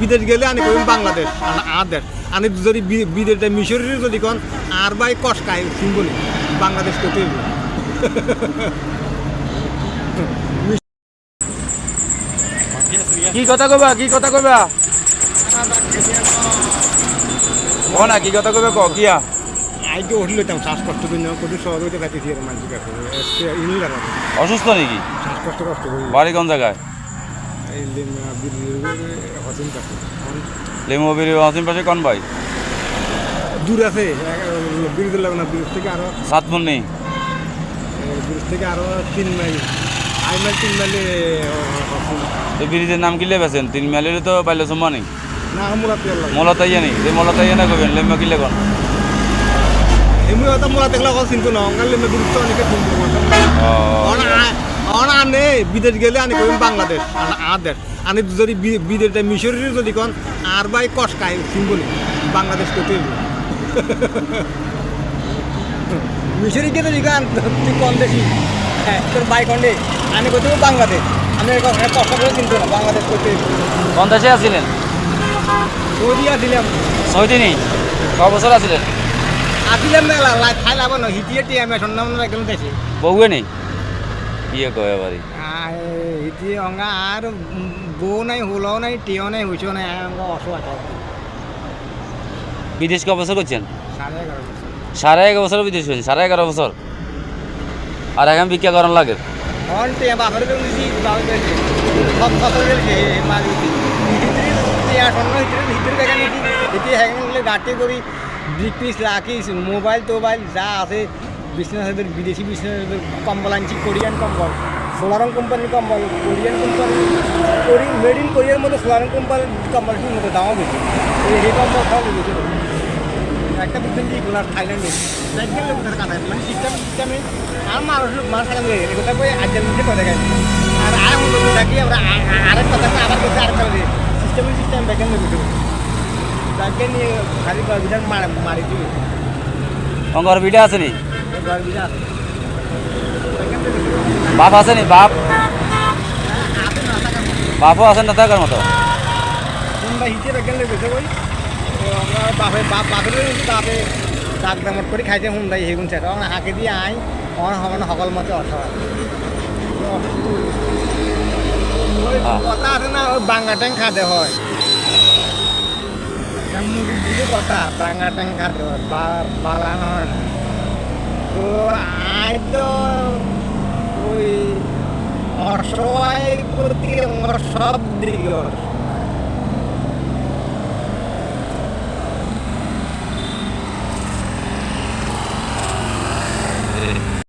বিদেশ গেলে আনি কইম বাংলাদেশ আর দেশ আনি যদি বিদেশ মিশরের যদি কোন আর বাই কষ্টায় সিম্বলি বাংলাদেশ করতে কি কথা কবা কি কথা কবা ক না কি কথা কবে ক কিয়া? আইকে উঠল তাম শ্বাসকষ্ট না কত শহর হইতে পাইতেছি আর মানুষ কাছে অসুস্থ নাকি? শ্বাসকষ্ট কষ্ট বাড়ি কোন জায়গায়? এই হসিন কাছে পাশে কোন ভাই? দূর আছে বিরুদ্ধে লাগে না বিরুদ্ধ থেকে আরও সাতমুন নেই বিরুদ্ধ থেকে আরও তিন মাইল আই মাইল তিন মাইলে এই ব্রিজের নাম কি লেবেছেন? তিন মেলের তো পাইলে সম্মা নেই না মলতাইয়া নেই যে মলতাইয়া না। কবেন লেম্বা কি লেখন? এমনি হয়তো মোলা দেখলে কথা চিন্তা না অঙ্গালে বিরুদ্ধ অনেকে চিন্তা অন আনে বিদেশ গেলে আনি কইম বাংলাদেশ দেশ আনি যদি বি- বিদেশ যায় মিশরের যদি কোন আর বাই কষ্টায় সিম্বলি বাংলাদেশ করতে। মিশরি গেলে গান তুই কম দেশি হ্যাঁ তোর বাই কন্ডে আমি করতে বাংলাদেশ। আমি কষ্ট করে চিন্তা না বাংলাদেশ করতে। কোন দেশে আছিলেন সৌদি আসিলাম ছয়টি নেই? ক বছর আছিলেন আসিলাম মেলা লাই খাই লাভ না হিটিয়ে টিয়ে আমি সন্ধ্যা মনে একদম দেশে। বউয়ে নেই? ইয়ে কয় বাড়ি হিটিয়ে অঙ্গা আর বউ নাই হুলাও নাই টিও নাই হুইচও নাই অঙ্গা অসহায় বিদেশ ক বছর করছেন সাড়ে এগারো বছর। বিদেশ করছেন সাড়ে এগারো বছর আর এখন ভিক্ষা করার লাগে। গাটি করি ব্রিক পিস রাখিস মোবাইল টোবাইল যা আছে। বিজনেস বিদেশি বিজনেস কম্বল আনছি কোরিয়ান কম্বল সোলারং কোম্পানির কম্বল কোরিয়ান কোম্পানি কোরি মেড ইন কোরিয়ার মধ্যে সোলারং কোম্পানির কম্বলটির মধ্যে দামও বেশি। এই কম্বল সব বেশি। একটা বুঝছেন যে এগুলো থাইল্যান্ডে দেখবেন লোকের কাটা মানে সিস্টেম সিস্টেমে আর মানুষ মানুষ থাকলে এগুলো বই আজের মধ্যে করে দেখায় আর আর থাকি আমরা আরেক কথা আবার করতে আরেক কথা সিস্টেমের সিস্টেম দেখেন লোক তাকে নিয়ে খালি বিধান মারি দিবে। অঙ্গর বিটা আছে নি? বিধান বাপ আছে নি? বাপ? বাপও আছেন না থাকার মতো? ডাক করে খাইতে হুন্দাই সেটা আমরা হাঁকে দিয়ে আই অন হবে না সকল মতে ওই হ্যাঁ। কথা আছে না ওই বাঙ্গা ট্যাং খাতে হয়। কথা বাঙ্গা ট্যাং খাতে হয়। বা- বাগান হয় না। তো তো ওই অসহায় প্রতি আমার সব দিকে অসহায়